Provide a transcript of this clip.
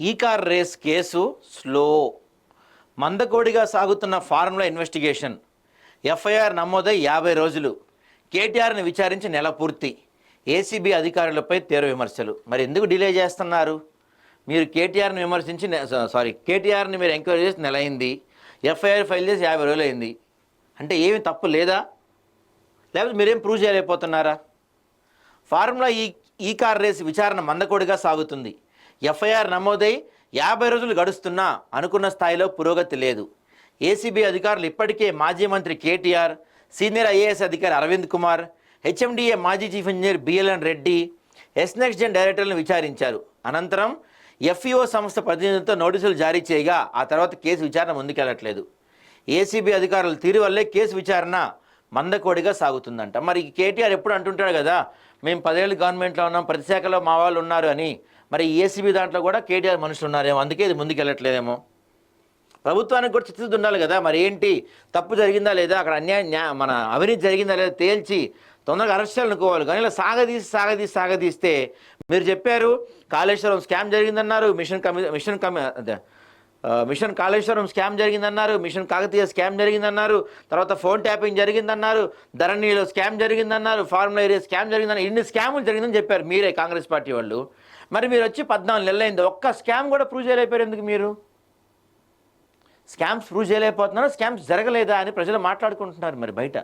ఈ car race case slow. మందకోడిగా సాగుతున్న ఫార్ములా ఇన్వెస్టిగేషన్. ఎఫ్ఐఆర్ నమోదై యాభై రోజులు. కేటీఆర్ని విచారించి నెల పూర్తి. ఏసీబీ అధికారులపై తీవ్ర విమర్శలు. మరి ఎందుకు డిలే చేస్తున్నారు? మీరు కేటీఆర్ని విమర్శించి సారీ కేటీఆర్ని మీరు ఎంక్వైరీ చేసి నెల అయింది. ఎఫ్ఐఆర్ ఫైల్ చేసి యాభై రోజులు అయింది. అంటే ఏమి తప్పు లేదా? లేకపోతే మీరేం ప్రూవ్ చేయలేకపోతున్నారా? ఫార్ములా ఈ ఈ కార్ రేస్ విచారణ మందకోడిగా సాగుతుంది. ఎఫ్ఐఆర్ నమోదై యాభై రోజులు గడుస్తున్నా అనుకున్న స్థాయిలో పురోగతి లేదు. ఏసీబీ అధికారులు ఇప్పటికే మాజీ మంత్రి కేటీఆర్ సీనియర్ ఐఏఎస్ అధికారి అరవింద్ కుమార్ హెచ్ఎండిఏ మాజీ chief engineer BLN Reddy ace next gen డైరెక్టర్లను విచారించారు. అనంతరం ఎఫ్ఈఓ సంస్థ ప్రతినిధులతో నోటీసులు జారీ చేయగా ఆ తర్వాత కేసు విచారణ ముందుకెళ్ళట్లేదు. ఏసీబీ అధికారుల తీరు వల్లే కేసు విచారణ మందకోడిగా సాగుతుందంట. మరి కేటీఆర్ ఎప్పుడు అంటుంటాడు కదా మేము పదేళ్ళు గవర్నమెంట్లో ఉన్నాం ప్రతి శాఖలో మా వాళ్ళు ఉన్నారు అని మరి ఏసీబీ దాంట్లో కూడా కేటీఆర్ మనుషులు ఉన్నారేమో అందుకే ఇది ముందుకెళ్ళట్లేదేమో. ప్రభుత్వానికి కూడా చిత్తశుద్ధి ఉండాలి కదా మరి ఏంటి? తప్పు జరిగిందా లేదా? అక్కడ అన్యాయం మన అవినీతి జరిగిందా లేదా తేల్చి తొందరగా అరెస్ట్ చేయాలనుకోవాలి కానీ ఇలా సాగదీసి సాగదీసి సాగదీస్తే మీరు చెప్పారు కాళేశ్వరం స్కామ్ జరిగిందన్నారు mission commission commission Kaleshwaram scam జరిగిందన్నారు మిషన్ కాకతీయ స్కామ్ జరిగిందన్నారు తర్వాత ఫోన్ ట్యాపింగ్ జరిగిందన్నారు ధరణిలో స్కామ్ జరిగిందన్నారు ఫార్ములా ఏరియా స్కామ్ జరిగిందన్నారు ఇన్ని స్కాములు జరిగిందని చెప్పారు మీరే కాంగ్రెస్ పార్టీ వాళ్ళు. మరి మీరు వచ్చి పద్నాలుగు నెలలైంది ఒక్క స్కామ్ కూడా ప్రూవ్ చేయలేకపోయారు ఎందుకు మీరు? స్కామ్స్ ప్రూవ్ చేయలేకపోతున్నారు? స్కామ్స్ జరగలేదా అని ప్రజలు మాట్లాడుకుంటున్నారు మరి బయట.